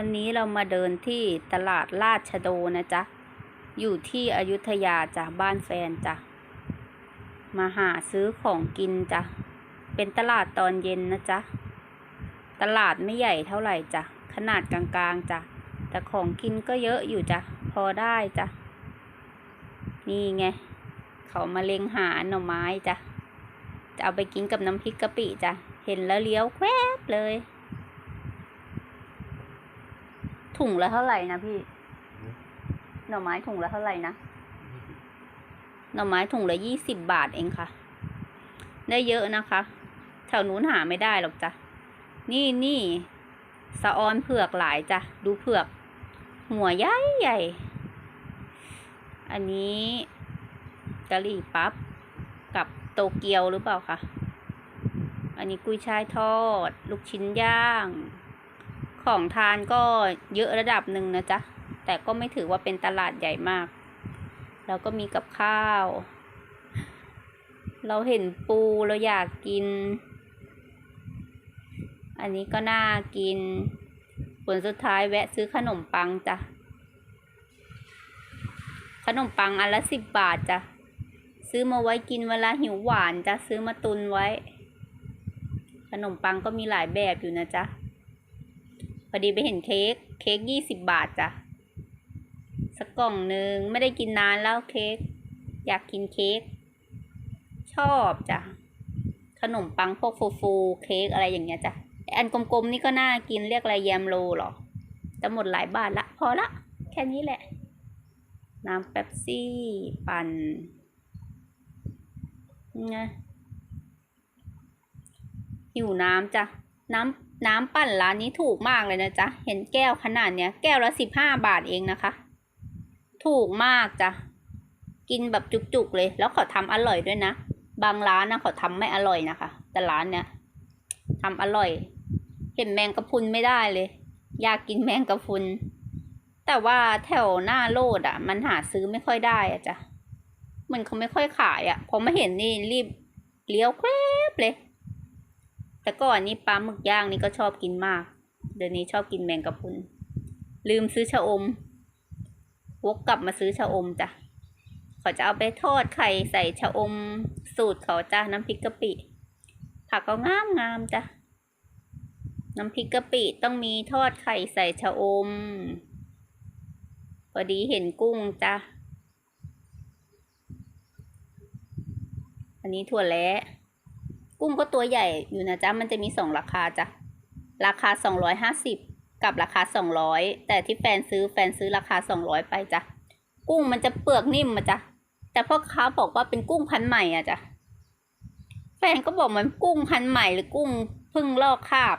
วันนี้เรามาเดินที่ตลาดราชโดนะจ๊ะ อยู่ที่อยุธยาจ้ะบ้านแฟนจ้ะ มาหาซื้อของกินจ้ะ เป็นตลาดตอนเย็นนะจ๊ะ ตลาดไม่ใหญ่เท่าไหร่จ้ะ ขนาดกลางๆจ้ะ แต่ของกินก็เยอะอยู่จ้ะ พอได้จ้ะ นี่ไง เขามาเล็งหาหน่อไม้จ้ะ จะเอาไปกินกับน้ำพริกกะปิจ้ะ เห็นแล้วเลี้ยวแควบเลย ถุงละเท่าไหร่นะพี่ หน่อไม้ถุงละเท่าไหร่นะ หน่อไม้ถุงละยี่สิบบาทเองค่ะ ได้เยอะนะคะ แถวนู้นหาไม่ได้หรอกจ้ะ นี่นี่สะออนเผือกหลายจ้ะ ดูเผือก หัวใหญ่ใหญ่ อันนี้กะหรี่ปั๊บกับโตเกียวหรือเปล่าคะ อันนี้กุ้ยช่ายทอด ลูกชิ้นย่าง ของทานก็เยอะระดับหนึ่งนะจ๊ะ แต่ก็ไม่ถือว่าเป็นตลาดใหญ่มาก แล้วก็มีกับข้าว เราเห็นปูเราอยากกิน อันนี้ก็น่ากิน ผลสุดท้ายแวะซื้อขนมปังจ้ะ ขนมปังอันละสิบบาทจ้ะ ซื้อมาไว้กินเวลาหิวหวานจ้ะ ซื้อมาตุนไว้ ขนมปังก็มีหลายแบบอยู่นะจ๊ะ พอดีไปเห็นเค้กเค้กยี่สิบบาทจ้ะสักกล่องหนึ่งไม่ได้กินนานแล้วเค้กอยากกินเค้กชอบจ้ะขนมปังพวกฟูฟูเค้กอะไรอย่างเงี้ยจ้ะไออันกลมๆนี่ก็น่ากินเรียกอะไรแยมโลหรอจะหมดหลายบาทละ พอละ แค่นี้แหละ น้ำเป๊ปซี่ปั่นไงหิวน้ำจ้ะ น้ำ น้ำปั่นร้านนี้ถูกมากเลยนะจ๊ะ เห็นแก้วขนาดเนี้ย แก้วละสิบห้าบาทเองนะคะ ถูกมากจ้ะ กินแบบจุกๆเลย แล้วเขาทำอร่อยด้วยนะ บางร้านนะเขาทำไม่อร่อยนะคะ แต่ร้านเนี้ยทำอร่อย เห็นแมงกะพรุนไม่ได้เลย อยากกินแมงกะพรุน แต่ว่าแถวหน้าโลดอะ มันหาซื้อไม่ค่อยได้อะจ้ะมันเขาไม่ค่อยขายอะพอมาเห็นนี่รีบเลี้ยวแควบเลย แต่ก่อนนี่ปลาหมึกย่างนี่ก็ชอบกินมาก เดี๋ยวนี้ชอบกินแมงกะพรุน ลืมซื้อชะอม วกกลับมาซื้อชะอมจ้ะเขาจะเอาไปทอดไข่ใส่ชะอม สูตรเขาจ้ะน้ำพริกกะปิ ผักก็งามงามจ้ะ น้ำพริกกะปิต้องมีทอดไข่ใส่ชะอม พอดีเห็นกุ้งจ้ะ อันนี้ถั่วแล้ กุ้งก็ตัวใหญ่อยู่นะจ๊ะ มันจะมีสองราคาจ้ะ ราคาสองร้อยห้าสิบกับราคาสองร้อยแต่ที่แฟนซื้อแฟนซื้อราคาสองร้อยไปจ้ะ กุ้งมันจะเปลือกนิ่มมาจ้ะ แต่พ่อค้าบอกว่าเป็นกุ้งพันธุ์ใหม่อะจ้ะ แฟนก็บอกมันกุ้งพันธุ์ใหม่หรือกุ้งเพิ่งลอกคราบ